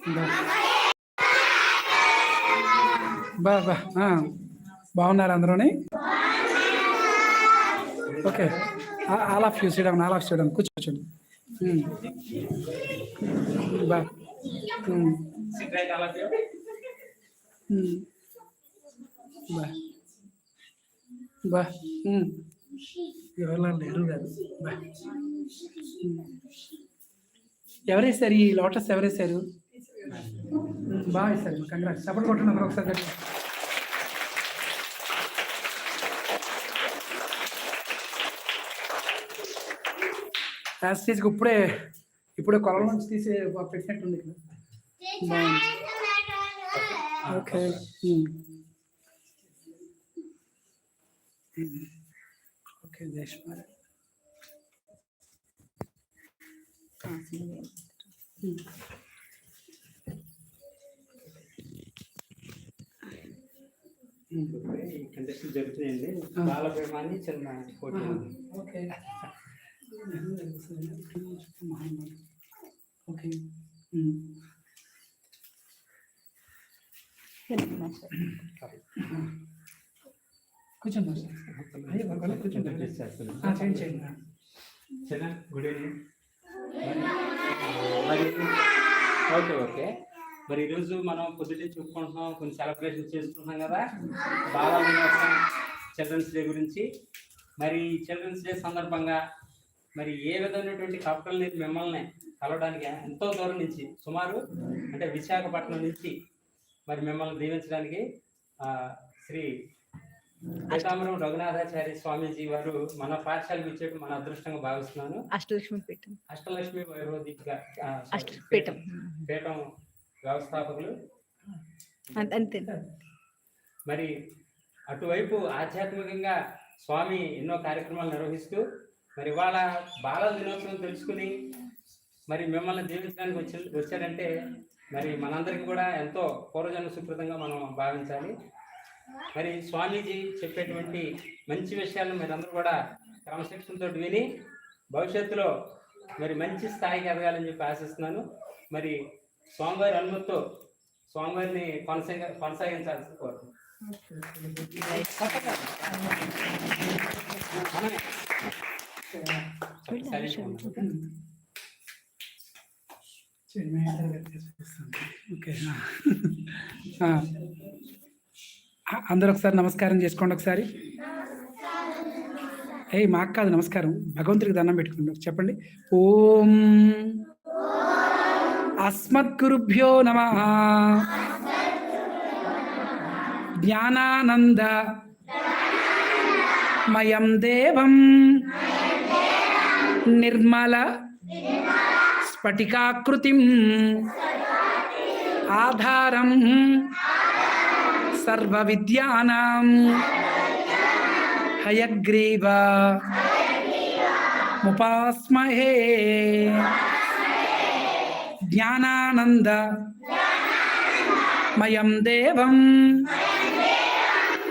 బా. బా బాగున్నారు అందరూని? Okay. All of you sit down all of sit down కూర్చోండి బా. బా. బా. ఎవరిలా లేరు కాదు బా. ఎవరేసారు ఈ లోటస్ ఎవరేసారు బాగా సార్ కంగ్రాట్స్ సపోర్ట్ కొట్టండి అందరూ ఒకసారి గట్టిగా. యాజ్ ఇప్పుడే ఇప్పుడే కొలం నుంచి తీసి పెట్టినట్టుంది ఇక్కడ బాగుంది. Okay um. ఉమ్. ఓకే జయశ్మార్ ఉమ్. కంటెస్ట్ జరుగుతున్నాయండి. బాల ప్రేమాన్ని చిన్న పోటీ. ఓకే. ఓకే. కంటెస్ట్ చేస్తున్నాం. ఆ, చేయండి చేయండి. చిన్న గుడ్ ఈవినింగ్. Okay okay. మరి ఈరోజు మనం పొద్దుటే చెప్పుకుంటున్నాం కొన్ని సెలబ్రేషన్ చేసుకుంటున్నాం కదా. బాల వినోత్సవం చిల్డ్రన్స్ డే గురించి. మరి చిల్డ్రన్స్ డే సందర్భంగా మరి ఏ విధమైనటువంటి కపటల్ని మిమ్మల్ని కలవడానికి ఎంతో దూరం నుంచి సుమారు అంటే విశాఖపట్నం నుంచి మరి మిమ్మల్ని దీవించడానికి ఆ, శ్రీ పీతాంబరం రఘునాథాచార్య స్వామీజీ వారు మన పాఠశాలకు ఇచ్చేట్టు మన అదృష్టంగా భావిస్తున్నాను. అష్టలక్ష్మి పీఠం. అష్టలక్ష్మి వైరోధిక పీఠం. పీఠం. వ్యవస్థాపకులు? అంతే. మరి అటువైపు ఆధ్యాత్మికంగా స్వామి ఎన్నో కార్యక్రమాలు నిర్వహిస్తూ మరి వాళ్ళ బాల దినోత్సవం తెలుసుకుని మరి మిమ్మల్ని దీవించడానికి వచ్చి వచ్చారంటే మరి మనందరికీ కూడా ఎంతో పూర్వజన్మ సుకృతంగా మనం భావించాలి. మరి స్వామీజీ చెప్పేటువంటి మంచి విషయాలను మీరందరూ కూడా క్రమశిక్షణతో విని భవిష్యత్తులో మరి మంచి స్థాయికి ఎదగాలని చెప్పి ఆశిస్తున్నాను. మరి స్వామివారి అనుమతితో స్వామివారిని కొనసాగ కొనసాగించాల్సి కోరుతున్నాను అందరూ ఒకసారి నమస్కారం చేసుకోండి ఒకసారి. ఏ మాకు కాదు నమస్కారం. భగవంతుడికి దండం పెట్టుకుంటాం. చెప్పండి. ఓం అస్మద్గురుభ్యో నమ జ్ఞానానంద మయం దేవం నిర్మల స్ఫటికాకృతిం ఆధారం సర్వవిద్యానాం హయగ్రీవ ముపాస్మహే జ్ఞానానంద మయం దేవం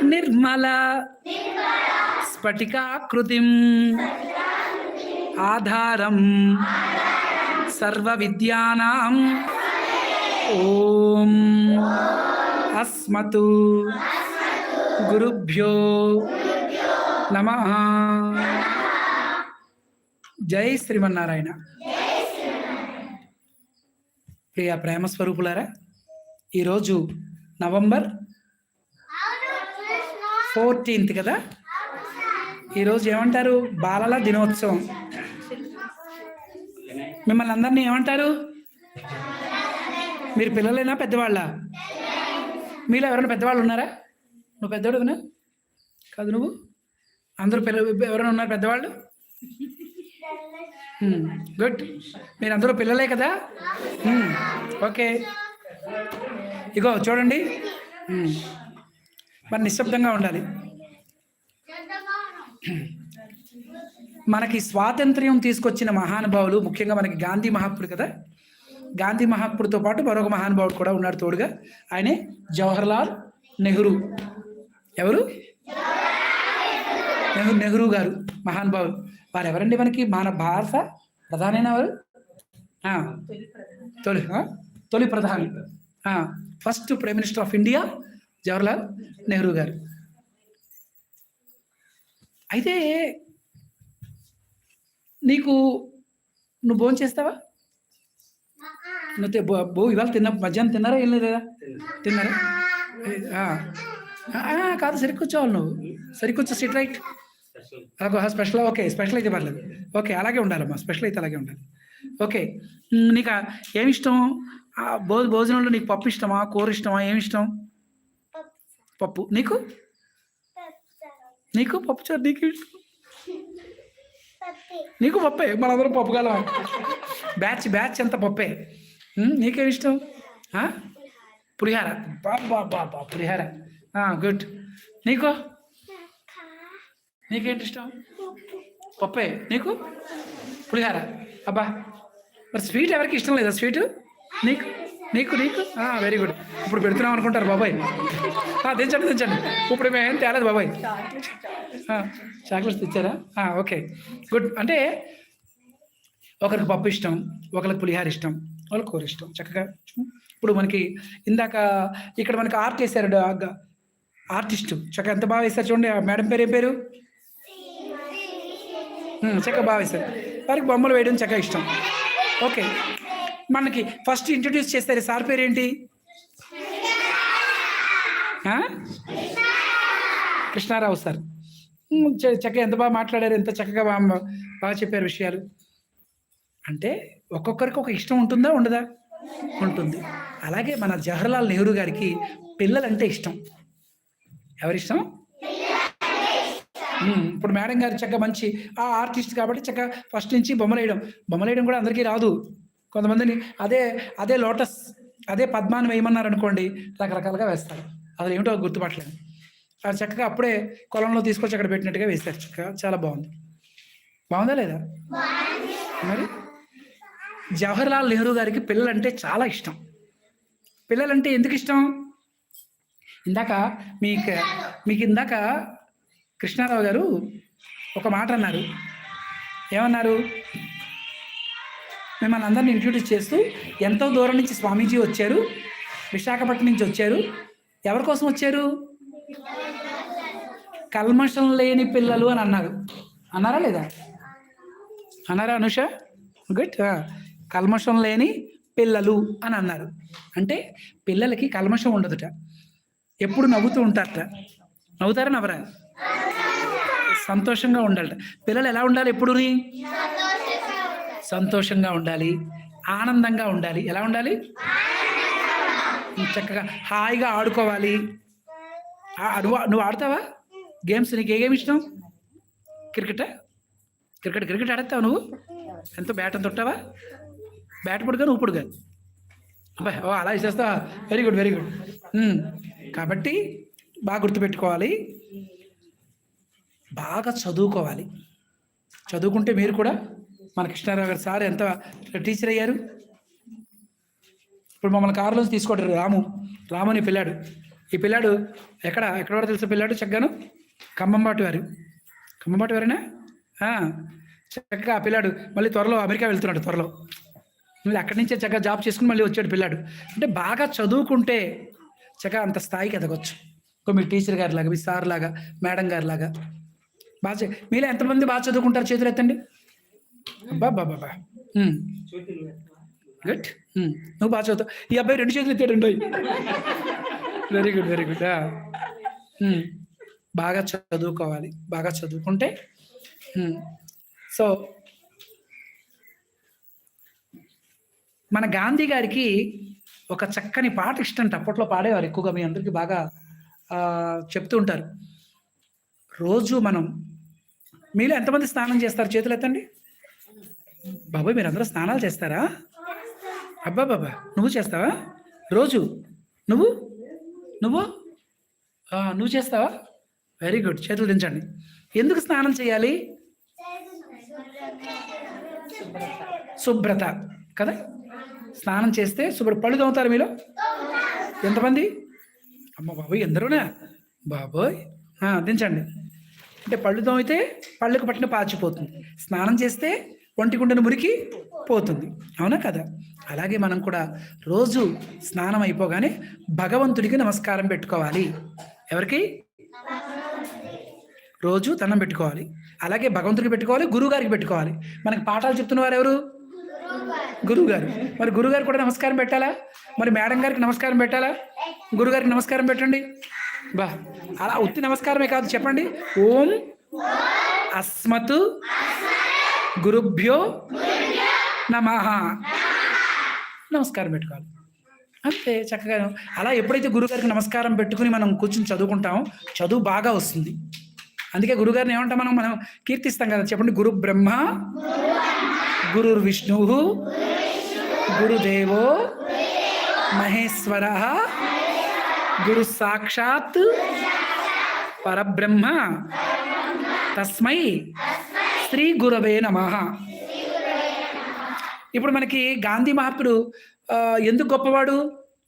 నిర్మల స్ఫటికాకృతిం ఆధారం సర్వ సర్వవిద్యానాం ఓం అస్మతు గురుభ్యో నమ జై శ్రీమన్నారాయణ ప్రియ ప్రేమ స్వరూపులారా ఈరోజు నవంబర్ ఫోర్టీన్త్ కదా? ఈరోజు ఏమంటారు? బాలల దినోత్సవం. మిమ్మల్ని అందరినీ ఏమంటారు? మీరు పిల్లలైనా? పెద్దవాళ్ళ? మీలో ఎవరైనా పెద్దవాళ్ళు ఉన్నారా? నువ్వు పెద్దవాడునా కాదు నువ్వు? అందరూ పిల్లలు ఎవరైనా ఉన్నారు పెద్దవాళ్ళు? Hmm. గుడ్ మీరు అందరూ పిల్లలే కదా? Hmm. ఓకే ఇగో చూడండి. Hmm. మరి నిశ్శబ్దంగా ఉండాలి. మనకి స్వాతంత్ర్యం తీసుకొచ్చిన మహానుభావులు ముఖ్యంగా మనకి గాంధీ మహాత్ముడు కదా? గాంధీ మహాత్ముడితో పాటు మరొక మహానుభావుడు కూడా ఉన్నాడు తోడుగా. ఆయనే జవహర్లాల్ నెహ్రూ. ఎవరు? నెహ్రూ నెహ్రూ గారు మహానుభావులు వారు ఎవరండి మనకి? మన భారత ప్రధానైన వారు ఆ, తొలి ఆ? తొలి ప్రధాని. First prime minister of India Jawaharlal Nehru గారు. అయితే నీకు నువ్వు భోజనం చేస్తావా? నువ్వు బో- ఇవాళ తిన్న మధ్యాహ్నం తిన్నారా ఏం లేదా? తిన్నారా? కాదు సరికొచ్చావాలి నువ్వు. సరికొచ్చా sit right special special okay special అయితే పర్లేదు. ఓకే అలాగే ఉండాలమ్మా స్పెషల్ అయితే అలాగే ఉండాలి. ఓకే నీకు ఏమి ఇష్టం? భో భోజనంలో నీకు పప్పు ఇష్టమా? కూర ఇష్టమా? ఏమి ఇష్టం? పప్పు. నీకు? నీకు పప్పు చారు నీకు ఇష్టం? నీకు పప్పే మనందరం పప్పు కాలం బ్యాచ్ బ్యాచ్ అంతా పప్పే. నీకేమి ఇష్టం? ఆ? పులిహార. బాబా బాబా పులిహార. గుడ్. నీకు? నీకేంటి ఇష్టం? పప్పే. నీకు? పులిహార. అబ్బా. మరి స్వీట్ ఎవరికి ఇష్టం లేదా? స్వీట్? నీకు? నీకు నీకు? వెరీ గుడ్ ఇప్పుడు పెడుతున్నాం అనుకుంటారు బాబాయ్. తెచ్చండి దించండి దించండి. ఇప్పుడు మేము ఏం తేలేదు బాబాయ్. చాక్లెట్స్ తెచ్చారా? ఓకే గుడ్ అంటే ఒకరికి పప్పు ఇష్టం ఒకరికి పులిహార ఇష్టం వాళ్ళకి కూర ఇష్టం. చక్కగా ఇప్పుడు మనకి ఇందాక ఇక్కడ మనకి ఆర్ట్ వేశారు ఆర్టిస్టు చక్కగా ఎంత బాగా వేశారు చూడండి. ఆ మేడం పేరు ఏం పేరు? చక్కగా బాగా వేశారు వారికి బొమ్మలు వేయడం చక్కగా ఇష్టం. ఓకే. మనకి ఫస్ట్ ఇంట్రడ్యూస్ చేస్తారు. సార్ పేరు ఏంటి కృష్ణారావు సార్. చక్కగా ఎంత బాగా మాట్లాడారు ఎంత చక్కగా బాగా బాగా చెప్పారు విషయాలు. అంటే ఒక్కొక్కరికి ఒక ఇష్టం ఉంటుందా ఉండదా? ఉంటుంది. అలాగే మన జవహర్లాల్ నెహ్రూ గారికి పిల్లలంటే ఇష్టం. ఎవరిష్టం? ఇప్పుడు మేడం గారు చక్క మంచి ఆ ఆర్టిస్ట్ కాబట్టి చక్క ఫస్ట్ నుంచి బొమ్మలు వేయడం కూడా అందరికీ రాదు. కొంతమందిని అదే అదే లోటస్ అదే పద్మాన్ని వేయమన్నారు అనుకోండి రకరకాలుగా వేస్తారు. అది ఏమిటో గుర్తుపట్టలేదు. అది చక్కగా అప్పుడే కొలంలో తీసుకొచ్చి అక్కడ పెట్టినట్టుగా వేస్తారు. చక్కగా చాలా బాగుంది. బాగుందా లేదా? మరి? జవహర్లాల్ నెహ్రూ గారికి పిల్లలంటే చాలా ఇష్టం. పిల్లలంటే ఎందుకు ఇష్టం? ఇందాక మీకు మీకు ఇందాక కృష్ణారావు గారు ఒక మాట అన్నారు. ఏమన్నారు? మిమ్మల్ని అందరిని ఇంట్రడ్యూస్ చేస్తూ ఎంతో దూరం నుంచి స్వామీజీ వచ్చారు. విశాఖపట్నం నుంచి వచ్చారు. ఎవరి కోసం వచ్చారు? కల్మషం లేని పిల్లలు అని అన్నారు. అన్నారా లేదా? అన్నారా అనుష? గుడ్ కల్మషం లేని పిల్లలు అని అన్నారు. అంటే పిల్లలకి కల్మషం ఉండదుట. ఎప్పుడు నవ్వుతూ ఉంటారట. నవ్వుతారా నవ్వరా? సంతోషంగా ఉండాలి పిల్లలు ఎలా ఉండాలి ఎప్పుడు సంతోషంగా ఉండాలి. ఆనందంగా ఉండాలి. ఎలా ఉండాలి? చక్కగా హాయిగా ఆడుకోవాలి. నువ్వు నువ్వు ఆడతావా? గేమ్స్ నీకు ఏ గేమ్ ఇష్టం? క్రికెట్? క్రికెట్ క్రికెట్ ఆడతావు నువ్వు? ఎంతో బ్యాట్ అంత ఉంటావా బ్యాట్ పొడుగా నువ్వు పొడుగా? అబ్బాయి ఓ అలా ఇచ్చేస్తావా వెరీ గుడ్ వెరీ గుడ్ కాబట్టి బాగా గుర్తుపెట్టుకోవాలి. బాగా చదువుకోవాలి. చదువుకుంటే మీరు కూడా మన కృష్ణారావు గారు సార్ ఎంత టీచర్ అయ్యారు? ఇప్పుడు మమ్మల్ని కారులో తీసుకుంటారు రాము. రాము అని పిల్లాడు. ఈ పిల్లాడు ఎక్కడ? ఎక్కడ వరకు తెలుసు పిల్లాడు చక్కగాను? ఖమ్మంబాటి వారు. ఖమ్మంబాటి వారేనా? చక్కగా ఆ పిల్లాడు మళ్ళీ త్వరలో అమెరికా వెళ్తున్నాడు త్వరలో. మళ్ళీ అక్కడి నుంచే చక్కగా జాబ్ చేసుకుని మళ్ళీ వచ్చాడు పిల్లాడు. అంటే బాగా చదువుకుంటే చక్కగా అంత స్థాయికి ఎదగొచ్చు. ఇంకో మీ టీచర్ గారి లాగా మీ సార్ లాగా మేడం గారి లాగా బాగా మీలో ఎంతమంది బాగా చదువుకుంటారు చేతులు ఎత్తండి? అబ్బా బాబా గుడ్ నువ్వు బాగా చదువుతావు. ఈ అబ్బాయి రెండు చేతులు ఎత్తాడు వెరీ గుడ్ వెరీ గుడ్ బాగా చదువుకోవాలి. బాగా చదువుకుంటే సో మన గాంధీ గారికి ఒక చక్కని పాట ఇష్టం అప్పట్లో పాడేవారు ఎక్కువగా. మీ అందరికీ బాగా చెప్తూ ఉంటారు. రోజు మనం మీలో ఎంతమంది స్నానం చేస్తారు చేతులు ఎత్తండి? బాబాయ్ మీరు అందరూ స్నానాలు చేస్తారా? అబ్బా బాబా నువ్వు చేస్తావా? రోజు? నువ్వు? నువ్వు? నువ్వు చేస్తావా? వెరీ గుడ్ చేతులు దించండి. ఎందుకు స్నానం చేయాలి? శుభ్రత. కదా? స్నానం చేస్తే శుభ్ర పళ్ళు తోముతారు మీలో? ఎంతమంది? అమ్మ బాబోయ్ ఎందరూనా? బాబోయ్. దించండి. అంటే పళ్ళు తోమితే పళ్ళకు పట్టిన పాచిపోతుంది స్నానం చేస్తే ఒంటి గుండెను మురికి పోతుంది. అవునా కదా? అలాగే మనం కూడా రోజు స్నానం అయిపోగానే భగవంతుడికి నమస్కారం పెట్టుకోవాలి. ఎవరికి? రోజు దండం పెట్టుకోవాలి. అలాగే భగవంతుడికి పెట్టుకోవాలి గురువు గారికి పెట్టుకోవాలి. మనకి పాఠాలు చెప్తున్నవారు ఎవరు? గురువు గారు మరి గురువు కూడా నమస్కారం పెట్టాలా? మరి మేడం గారికి నమస్కారం పెట్టాలా? గురుగారికి నమస్కారం పెట్టండి. బా. అలా ఉత్తి నమస్కారమే కాదు చెప్పండి. ఓం అస్మత్ గురుభ్యో నమ. నమస్కారం పెట్టుకోవాలి. అంతే చక్కగా. అలా ఎప్పుడైతే గురుగారికి నమస్కారం పెట్టుకుని మనం కూర్చుని చదువుకుంటామో చదువు బాగా వస్తుంది. అందుకే గురుగారిని ఏమంటాం మనం? మనం కీర్తిస్తాం కదా. చెప్పండి గురు బ్రహ్మ గురుర్ విష్ణు గురుదేవో మహేశ్వర గురు సాక్షాత్ పరబ్రహ్మ. తస్మై శ్రీ గురవే నమ. ఇప్పుడు మనకి గాంధీ మహాత్ముడు ఎందుకు గొప్పవాడు?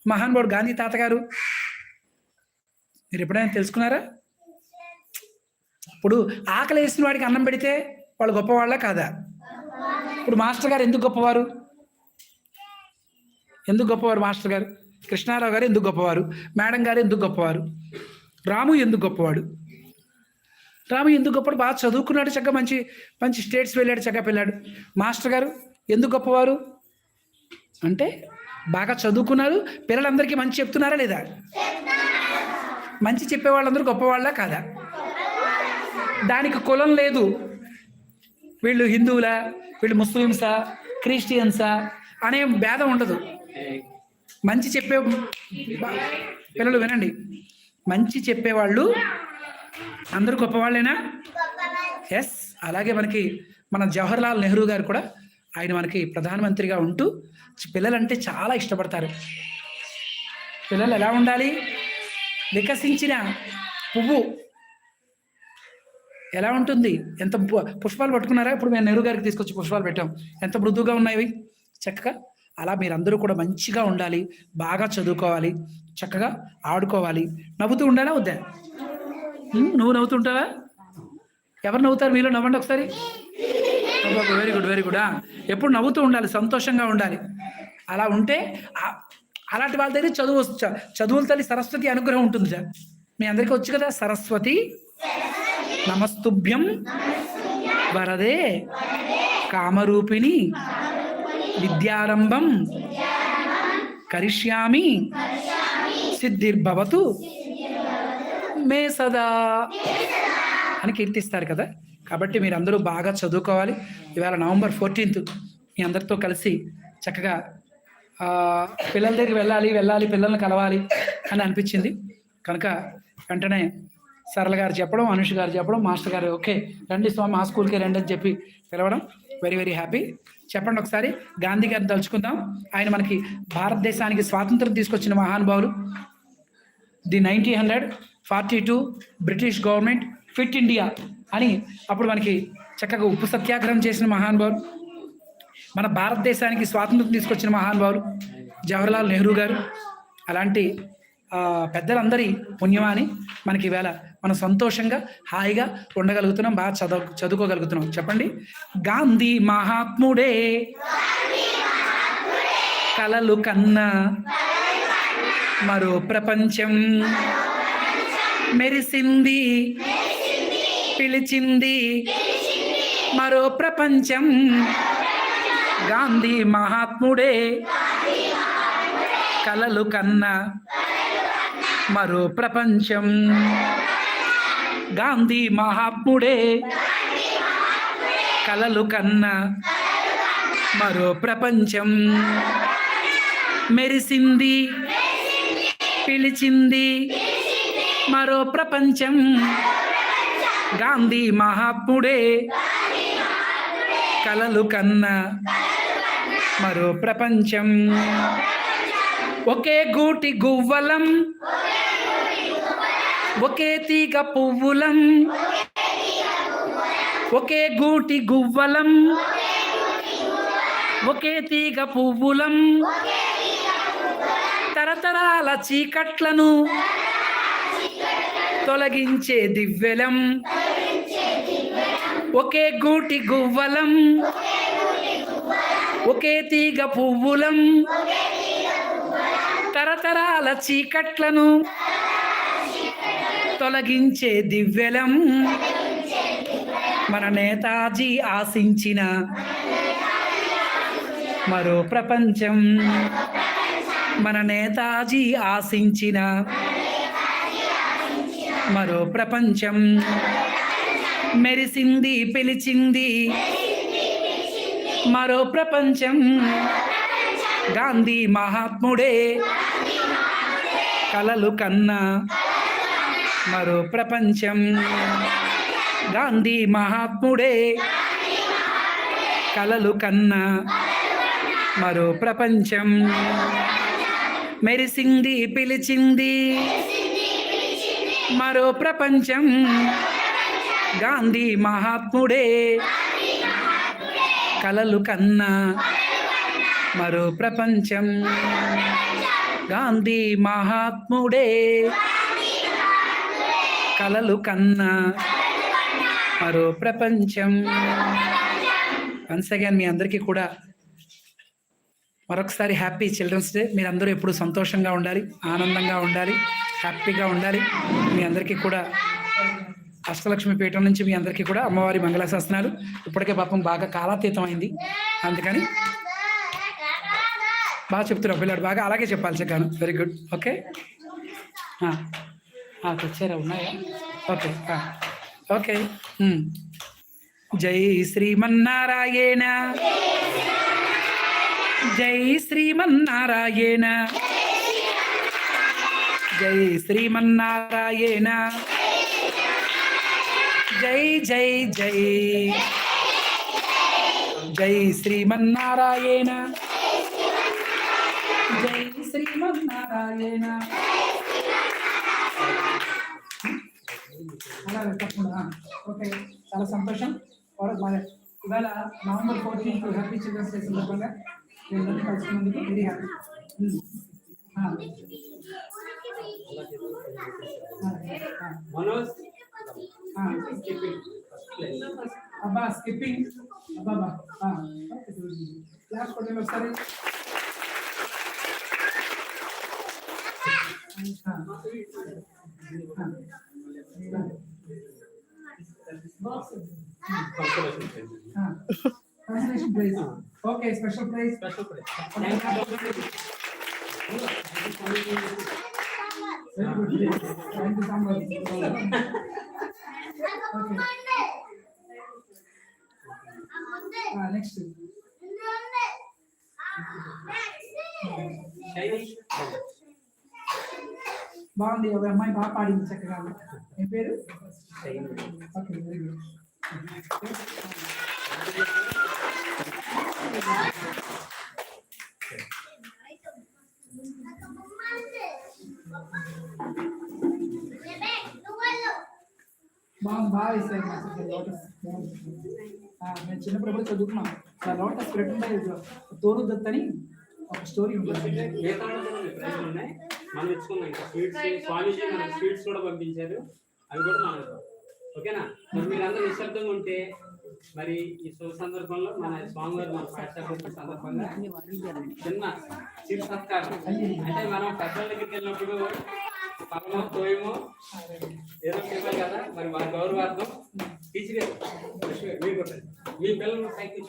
మహానుభావుడు గాంధీ తాతగారు. మీరు ఎప్పుడైనా తెలుసుకున్నారా? ఇప్పుడు ఆకలి వేసిన వాడికి అన్నం పెడితే వాళ్ళు గొప్పవాళ్ళ కాదా? ఇప్పుడు మాస్టర్ గారు ఎందుకు గొప్పవారు? ఎందుకు గొప్పవారు మాస్టర్ గారు? కృష్ణారావు గారు ఎందుకు గొప్పవారు? మేడం గారు ఎందుకు గొప్పవారు? రాము ఎందుకు గొప్పవాడు? రాము ఎందుకు గొప్పవాడు? బాగా చదువుకున్నాడు చక్కగా మంచి మంచి స్టేట్స్ వెళ్ళాడు చక్కగా వెళ్ళాడు మాస్టర్ గారు ఎందుకు గొప్పవారు? అంటే బాగా చదువుకున్నారు. పిల్లలందరికీ మంచి చెప్తున్నారా లేదా? మంచి చెప్పే వాళ్ళందరూ గొప్పవాళ్ళ కాదా? దానికి కులం లేదు. వీళ్ళు హిందువులా? వీళ్ళు ముస్లిమ్సా? క్రిస్టియన్సా? అనే భేదం ఉండదు. మంచి చెప్పే పిల్లలు వినండి. మంచి చెప్పేవాళ్ళు అందరూ గొప్పవాళ్ళేనా? ఎస్ అలాగే మనకి మన జవహర్లాల్ నెహ్రూ గారు కూడా ఆయన మనకి ప్రధానమంత్రిగా ఉంటూ పిల్లలంటే చాలా ఇష్టపడతారు. పిల్లలు ఎలా ఉండాలి? వికసించిన పువ్వు ఎలా ఉంటుంది? ఎంత పుష్పాలు పట్టుకున్నారా? ఇప్పుడు మేము నెహ్రూ గారికి తీసుకొచ్చి పుష్పాలు పెట్టాం. ఎంత మృదువుగా ఉన్నాయి చక్కగా అలా మీరందరూ కూడా మంచిగా ఉండాలి బాగా చదువుకోవాలి చక్కగా ఆడుకోవాలి. నవ్వుతూ ఉండాలా వద్దా? నువ్వు నువ్వు నవ్వుతుంటావా? ఎవరు నవ్వుతారు మీలో? నవ్వండి ఒకసారి. వెరీ గుడ్ వెరీ గుడ్ ఎప్పుడు నవ్వుతూ ఉండాలి సంతోషంగా ఉండాలి. అలా ఉంటే అలాంటి వాళ్ళ దగ్గర చదువు చదువుల తల్లి సరస్వతి అనుగ్రహం ఉంటుంది సార్. మీ అందరికీ వచ్చు కదా? సరస్వతి నమస్తుభ్యం వరదే కామరూపిణి విద్యారంభం కరిష్యామి సిద్ధిర్భవతు మే సదా అని కీర్తిస్తారు కదా. కాబట్టి మీరు అందరూ బాగా చదువుకోవాలి. ఇవాళ నవంబర్ ఫోర్టీన్త్ మీ అందరితో కలిసి చక్కగా పిల్లల దగ్గరికి వెళ్ళాలి వెళ్ళాలి పిల్లల్ని కలవాలి అని అనిపించింది. కనుక వెంటనే సరళ గారు చెప్పడం అనుష్ గారు చెప్పడం మాస్టర్ గారు ఓకే రండి స్వామి మా స్కూల్కి రండి అని చెప్పి పిలవడం. Very very happy. చెప్పండి ఒకసారి. గాంధీ గారిని తలుచుకుందాం. ఆయన మనకి భారతదేశానికి స్వాతంత్రం తీసుకొచ్చిన మహానుభావులు. The nineteen hundred forty two British government quit India అని అప్పుడు మనకి చక్కగా ఉప్పు సత్యాగ్రహం చేసిన మహానుభావులు. మన భారతదేశానికి స్వాతంత్రం తీసుకొచ్చిన మహానుభావులు. జవహర్లాల్ నెహ్రూ గారు. అలాంటి పెద్దలందరి పుణ్యమాని మనకి ఈవేళ మనం సంతోషంగా హాయిగా ఉండగలుగుతున్నాం బాగా చదువు చదువుకోగలుగుతున్నాం. చెప్పండి? గాంధీ మహాత్ముడే. కలలు కన్నా మరో ప్రపంచం. మెరిసింది. పిలిచింది. మరో ప్రపంచం. గాంధీ మహాత్ముడే. కలలు కన్నా మరో ప్రపంచం. గాంధీ మహాత్ముడే. కలలు కన్నా మరో ప్రపంచం. మెరిసింది పిలిచింది మరో ప్రపంచం. గాంధీ మహాత్ముడే. కలలు కన్నా మరో ప్రపంచం. ఒకే గూటి గువ్వలం ఒకే తీగ పువ్వులం ఒకే గూటి గువ్వలం ఒకే తీగ పువ్వులం తరతరాల చీకట్లను తొలగించే దివ్వెలం ఒకే గూటి గువ్వలం ఒకే తీగ పువ్వులం తరతరాల చీకట్లను తొలగించే దివ్యలం. మన నేతాజీ ఆశించిన మరో ప్రపంచం. మన నేతాజీ ఆశించిన మరో ప్రపంచం. మెరిసింది పిలిచింది మరో ప్రపంచం. గాంధీ మహాత్ముడే. కలలు కన్నా మరో ప్రపంచం. గాంధీ మహాత్ముడే. కలలు కన్నా మరో ప్రపంచం. మెరిసింది పిలిచింది మరో ప్రపంచం. గాంధీ మహాత్ముడే. కలలు కన్నా మరో ప్రపంచం. గాంధీ మహాత్ముడే. కలలు కన్నా మరో ప్రపంచం. వన్స్ అగైన్ మీ అందరికీ కూడా మరొకసారి హ్యాపీ చిల్డ్రన్స్ డే మీరందరూ ఎప్పుడు సంతోషంగా ఉండాలి ఆనందంగా ఉండాలి హ్యాపీగా ఉండాలి. మీ అందరికీ కూడా అష్టలక్ష్మి పీఠం నుంచి మీ అందరికీ కూడా అమ్మవారి మంగళాశాసనాలు. ఇప్పటికే పాపం బాగా కాలాతీతం అయింది అందుకని బాగా చెప్తున్నారు పిల్లాడు బాగా అలాగే చెప్పాలి చక్కను. వెరీ గుడ్ ఓకే తెచ్చారా ఉన్నాయా? ఓకే ఆ, ఓకే. ఉమ్. జై శ్రీమన్నారాయణ. జై శ్రీమన్నారాయణ. జై శ్రీమన్నారాయణ. జై జై జై. జై శ్రీమన్నారాయణ. జై శ్రీమన్నారాయణ. అలాగే తప్పకుండా ఓకే చాలా సంతోషం. వారు మన ఇవాళ November fourteenth happy children's day సందర్భంగా వీళ్ళందరినీ కలుసుకున్నందుకు వెరీ హ్యాపీ మనోజ్ అబ్బా స్కిప్పింగ్ అబ్బా క్లాస్ కొట్టండి ఒకసారి. Consolation prize okay special prize special prize very good thank you so much okay next Shailesh బాగుంది. ఒక అమ్మాయి బాగా పాడింది చక్కగా. ఏం పేరు? Shailesh okay very good. బాగుంది బాగా వేసారు మా చిన్నప్పుడు చదువుకున్నాం. ఆ లోటస్ ప్రెట్ ఉంటాయి తోరుదత్తని ఒక స్టోరీ ఉంటుంది. మనం ఇచ్చుకున్నాం ఇంకా స్వీట్స్ స్వామీజీ మనకి స్వీట్స్ కూడా పంపించారు. అవి కూడా మనం. ఓకేనా? మరి మీరందరూ నిశ్శబ్దంగా ఉంటే మరి ఈ శుభ సందర్భంలో మన స్వామివారి మన పాఠశాల సందర్భంగా చిన్న చిరు సత్కారం అంటే మనం పెద్దల దగ్గరికి వెళ్ళినప్పుడు పరమో తోయమో ఏదో చెప్పాలి కదా? మరి మా గౌరవార్థం టీచర్ కొట్టండి. మీ పిల్లలు సైకిల్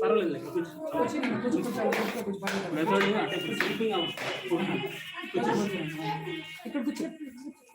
పర్వాలేదు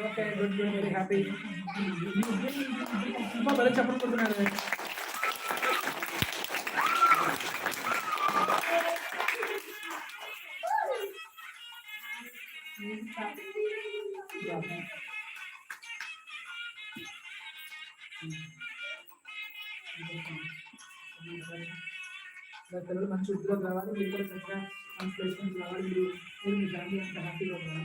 తీసుకొచ్చారు. ఓకే. ఓకే వెరీ హ్యాపీ అమ్మా భలే చెప్పలు కొడుతున్నారు నా పిల్లలు మంచి ఉద్యోగం రావాలి మీరు కూడా చక్కగా మంచి ప్లేస్మెంట్ రావాలి మీరు మీరు మీ ఫ్యామిలీ అంత హ్యాపీగా ఉండాలి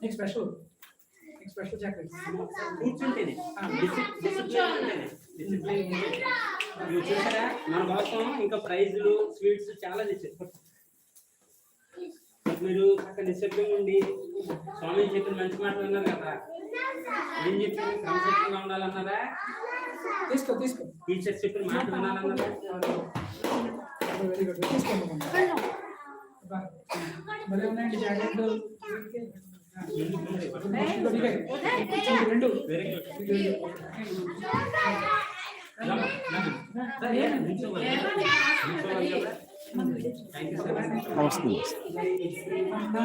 నీకు స్పెషల్ నీకు స్పెషల్ కూర్చుంటేనే డిసిప్లిన్. నువ్వు చూసారా మన కోసం ఇంకా ప్రైజులు స్వీట్స్ చాలా తెచ్చారు. మీరు అక్కడ డిసిప్లిన్ ఉండి స్వామి చెప్పిన మంచి మాటలు అన్నారు కదా. ఏం చెప్పారు? క్రమశిక్షణగా ఉండాలన్నారా? తీసుకో తీసుకో. టీచర్స్ చెప్పిన మాట వినాలన్నారా వెరీ గుడ్ తీసుకోండి అబ్బా,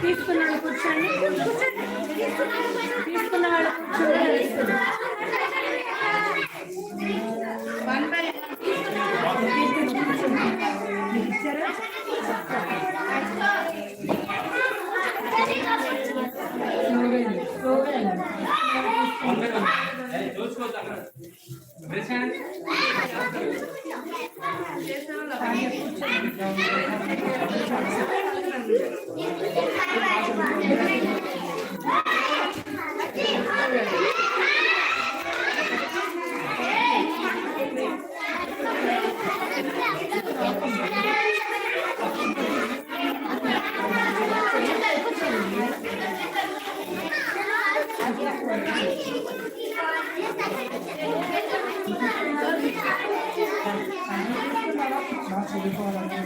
తీసుకున్నాడు కూర్చోండి తీసుకున్నాడు కూర్చోండి. తీసుకున్నవాడు కూర్చోండి వన్ బై వందనం అరే చూసుకోవద్దు అక్కడ ప్రశాంత్ బాగా చదువుకోవాలంటే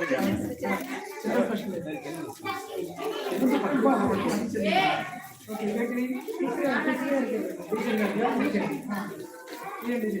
మీకు ఏమన్నా అయిపోయిందా? ఏమన్నా ఇది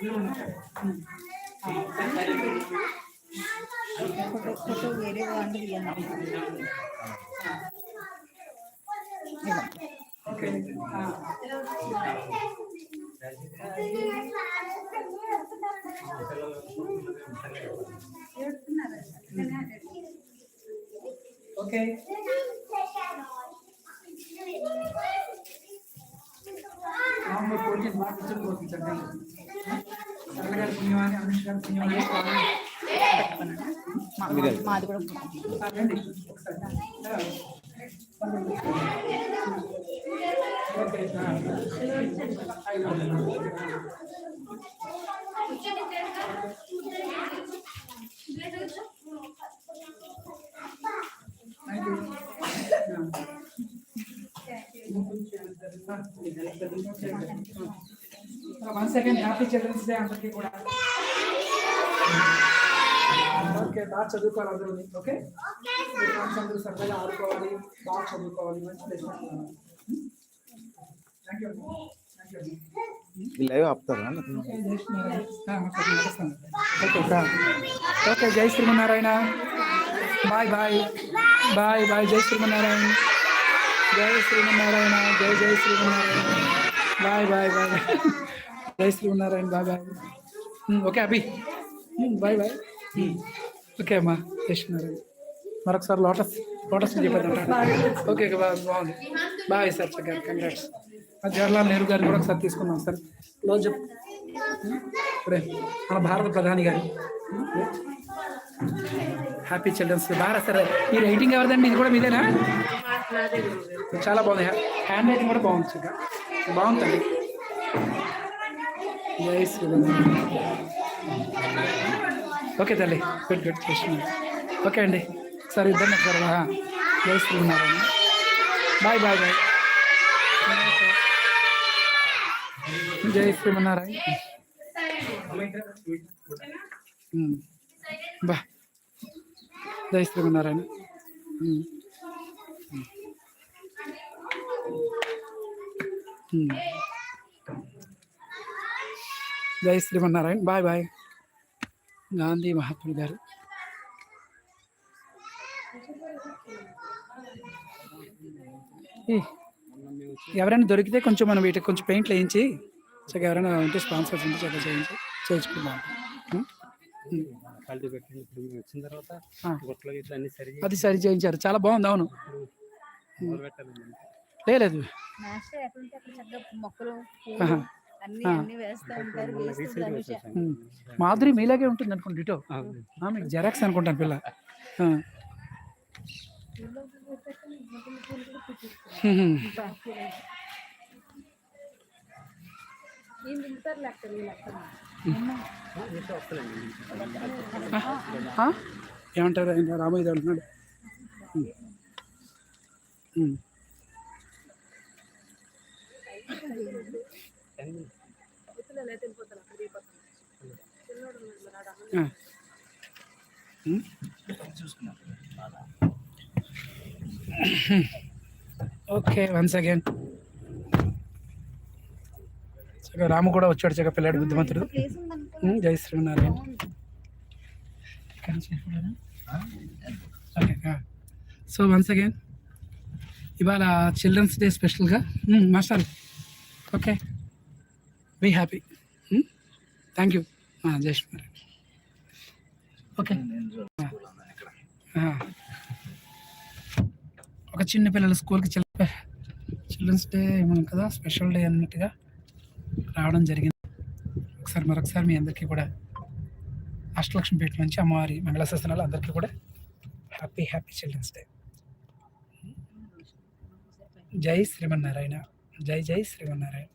ఇది సార్ ఇప్పుడు. ఇది ఒకటి. రాము రాము కూడా. బస్, ఎప్పుడు? పర్లే ఎవరన్నా చిన్న ఫస్ట్ లేదు. ఓకే, ఇక్కడికి తీసుకురా, తీసుకురా. తీసుకురా, ఓకే. ఆ. ఇదేంటి ఇది? ఆ. లోటస్ వేసి ఇంకోటి, ఇంకోటి. ఇది ఇది, ఇది రెండు. బాగా ఇస్తారు. ఆ, రామని. ఇదేంటమ్మా? అదే కదా అనుకున్నాను. ఆ, ఆ, తీసుకురా. టీచర్స్ అందరూ నిలబడారు ఫోటో తీసుకున్నారా ఆ, ఆ, నిలబడండి. ఉమ్. ఆ, ఫోటో ఫోటో వేరే వాళ్ళు ఇవ్వండి ఓకే ఆ, ఓకే దొరికింది బాగా కూర్చొని పోతుంది సరళ గారి అనుష్ గారి మాది కూడా రండి. ఒకసారి. Thank you. One second happy children's day అందరికీ కూడా ఓకే బాగా చదువుకోవాలి అందరూ ఓకే ఫ్రెండ్స్ అందరూ సరదాగా ఆడుకోవాలి బాగా చదువుకోవాలి మంచి place thank you thank you ఈ లైవ్ ఆపుతారా? ఓకే జై Srimannarayana. Bye bye bye bye జై శ్రీమన్నారాయణ. జై శ్రీమన్నారాయణ జై జై శ్రీమన్నారాయణ. Bye bye bye. జై Srimannarayana bye bye. Okay Abhi. Bye bye. Okay అమ్మా. జై శ్రీనారాయణ మరొకసారి లోటస్ లోటస్ చెప్పేద్దాం ఓకే ఓకే బాగుంది బాయ్ సార్ చక్కగా. కంగ్రాట్స్ జవహర్లాల్ నెహ్రూ గారిని కూడా ఒకసారి తీసుకున్నాం సార్. క్లోజ్ అప్ ఇప్పుడే మన భారత ప్రధాని గారు. హ్యాపీ చిల్డ్రన్స్ బాగా సరే ఈ రైటింగ్ ఎవరిదండి? ఇది కూడా మీదేనా? చాలా బాగుంది. హ్యాండ్ రైటింగ్ కూడా బాగుంది బాగుంటుంది బాగుందండి. జై ఓకే తల్లి. గుడ్ గుడ్ చేసిన ఓకే అండి. సరే ఇద్దరు సార్ జై శ్రీనారాయణ బాయ్ బాయ్ బాయ్ జై శ్రీమన్నారాయణ ఉమ్. బా జై శ్రీమన్నారాయణ జై శ్రీమన్నారాయణ. Bye bye. గాంధీ మహాత్ముడు గారు. ఈ, ఎవరైనా దొరికితే కొంచెం మనం వీటికి కొంచెం పెయింట్లు వేయించి చక్కగా ఎవరైనా ఉంటే స్పాన్సర్స్ ఉంటే చక్కగా చేయించి చేయించుకుందాం. సరి అది సరి చేయించారు. చాలా బాగుంది అవును. లేదు మాస్టర్ ఎక్కడుంటే అక్కడ చక్కగా మొక్కలు ఆహా. పూలు అన్ని ఆ. అన్ని వేస్తూ ఉంటారు వేస్తూ ధనుష. ఉం. మాధురి మీలాగే ఉంటుంది అనుకోండి ఇటో. మీకు జెరాక్స్ అనుకుంటాను పిల్ల? ఏమంటారు ఆయన? రామయ్య అంటున్నాడు? ఓకే వన్స్ అగైన్ చక్కగా రాము కూడా వచ్చాడు చక్కగా పిల్లాడు బుద్ధిమంతుడు. జై Srinarayana. Okay so once again ఇవాళ చిల్డ్రన్స్ డే స్పెషల్గా. Master okay be happy thank you జై శ్రీనారాయణ ఓకే ఒక చిన్న పిల్లల స్కూల్కి చిల్ చిల్డ్రన్స్ డే ఏమన్నా కదా? స్పెషల్ డే అన్నట్టుగా రావడం జరిగింది. ఒకసారి మరొకసారి మీ అందరికీ కూడా అష్టలక్ష్మిపేట నుంచి అమ్మవారి మంగళాశాసనాలు అందరికీ కూడా హ్యాపీ హ్యాపీ చిల్డ్రన్స్ డే. జై శ్రీమన్నారాయణ. జై జై శ్రీమన్నారాయణ